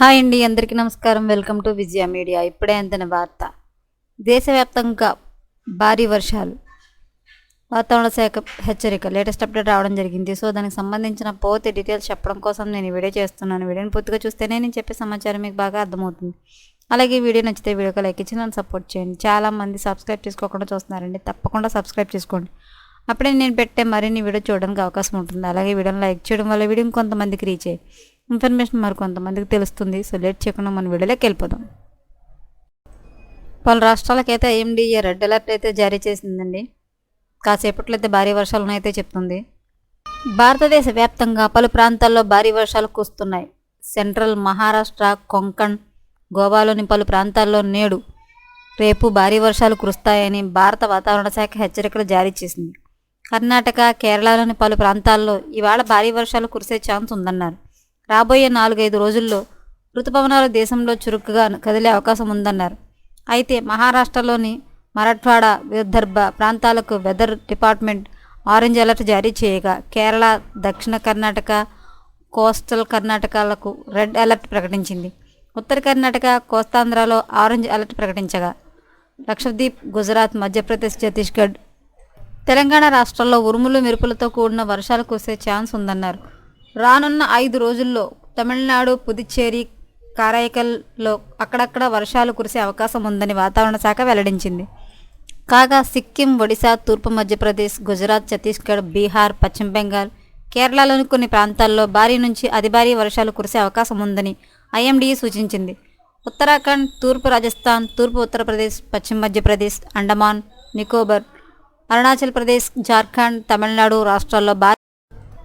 Hi అండి అందరికీ నమస్కారం. Welcome to Vijaya media. ఇప్పుడే అందిన వార్త. దేశవ్యాప్తంగా భారీ వర్షాలు వాతావరణ శాఖ హెచ్చరిక లేటెస్ట్ అప్డేట్ రావడం జరిగింది. సో దానికి సంబంధించిన పూర్తి డీటెయిల్స్ చెప్పడం కోసం నేను ఈ వీడియో చేస్తున్నాను. వీడియోని పూర్తిగా చూస్తేనే నేను చెప్పే సమాచారం మీకు బాగా అర్థమవుతుంది. అలాగే వీడియో నచ్చితే వీడియోకి లైక్ ఇచ్చి నన్ను సపోర్ట్ చేయండి. చాలా మంది సబ్స్క్రైబ్ చేసుకోకుండా చూస్తున్నారండి. తప్పకుండా సబ్స్క్రైబ్ చేసుకోండి. అప్పుడే నేను పెట్టే మరిన్ని వీడియో చూడడానికి అవకాశం ఉంటుంది. అలాగే వీడియోని లైక్ చేయడం వల్ల వీడియో కొంతమందికి రీచ్ అయ్యి ఇన్ఫర్మేషన్ మరి కొంతమందికి తెలుస్తుంది. సో లేట్ చేయకుండా మనం వీడియోలోకి వెళ్ళిపోదాం. పలు రాష్ట్రాలకైతే ఐఎండిఏ రెడ్ అలర్ట్ అయితే జారీ చేసిందండి. కాసేపట్లో అయితే భారీ వర్షాలు అయితే చెప్తుంది. భారతదేశ వ్యాప్తంగా పలు ప్రాంతాల్లో భారీ వర్షాలు కురుస్తున్నాయి. సెంట్రల్ మహారాష్ట్ర కొంకణ్ గోవాలోని పలు ప్రాంతాల్లో నేడు రేపు భారీ వర్షాలు కురుస్తాయని భారత వాతావరణ శాఖ హెచ్చరికలు జారీ చేసింది. కర్ణాటక కేరళలోని పలు ప్రాంతాల్లో ఇవాళ భారీ వర్షాలు కురిసే ఛాన్స్ ఉందన్నారు. రాబోయే నాలుగైదు రోజుల్లో ఋతుపవనాలు దేశంలో చురుకుగా కదిలే అవకాశం ఉందన్నారు. అయితే మహారాష్ట్రలోని మరాఠ్వాడ విదర్భ ప్రాంతాలకు వెదర్ డిపార్ట్మెంట్ ఆరెంజ్ అలర్ట్ జారీ చేయగా కేరళ దక్షిణ కర్ణాటక కోస్టల్ కర్ణాటకలకు రెడ్ అలర్ట్ ప్రకటించింది. ఉత్తర కర్ణాటక కోస్తాంధ్రలో ఆరెంజ్ అలర్ట్ ప్రకటించగా లక్షద్వీప్ గుజరాత్ మధ్యప్రదేశ్ ఛత్తీస్గఢ్ తెలంగాణ రాష్ట్రాల్లో ఉరుములు మెరుపులతో కూడిన వర్షాలు కురిసే ఛాన్స్ ఉందన్నారు. రానున్న ఐదు రోజుల్లో తమిళనాడు పుదుచ్చేరి కారైకల్లో అక్కడక్కడ వర్షాలు కురిసే అవకాశం ఉందని వాతావరణ శాఖ వెల్లడించింది. కాగా సిక్కిం ఒడిశా తూర్పు మధ్యప్రదేశ్ గుజరాత్ ఛత్తీస్గఢ్ బీహార్ పశ్చిమ బెంగాల్ కేరళలోని కొన్ని ప్రాంతాల్లో భారీ నుంచి అతి భారీ వర్షాలు కురిసే అవకాశం ఉందని ఐఎండీఈ సూచించింది. ఉత్తరాఖండ్ తూర్పు రాజస్థాన్ తూర్పు ఉత్తరప్రదేశ్ పశ్చిమ మధ్యప్రదేశ్ అండమాన్ నికోబర్ అరుణాచల్ ప్రదేశ్ జార్ఖండ్ తమిళనాడు రాష్ట్రాల్లో భారీ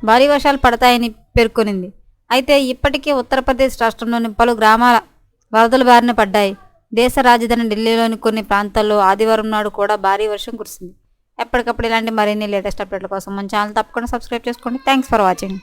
భారీ వర్షాలు పడతాయని పేర్కొనింది. అయితే ఇప్పటికే ఉత్తరప్రదేశ్ రాష్ట్రంలోని పలు గ్రామాల వరదల బారిన పడ్డాయి. దేశ రాజధాని ఢిల్లీలోని కొన్ని ప్రాంతాల్లో ఆదివారం నాడు కూడా భారీ వర్షం కురిసింది. ఎప్పటికప్పుడు ఇలాంటి మరిన్ని లేటెస్ట్ అప్డేట్ల కోసం మన ఛానల్ తప్పకుండా సబ్స్క్రైబ్ చేసుకోండి. Thanks for watching.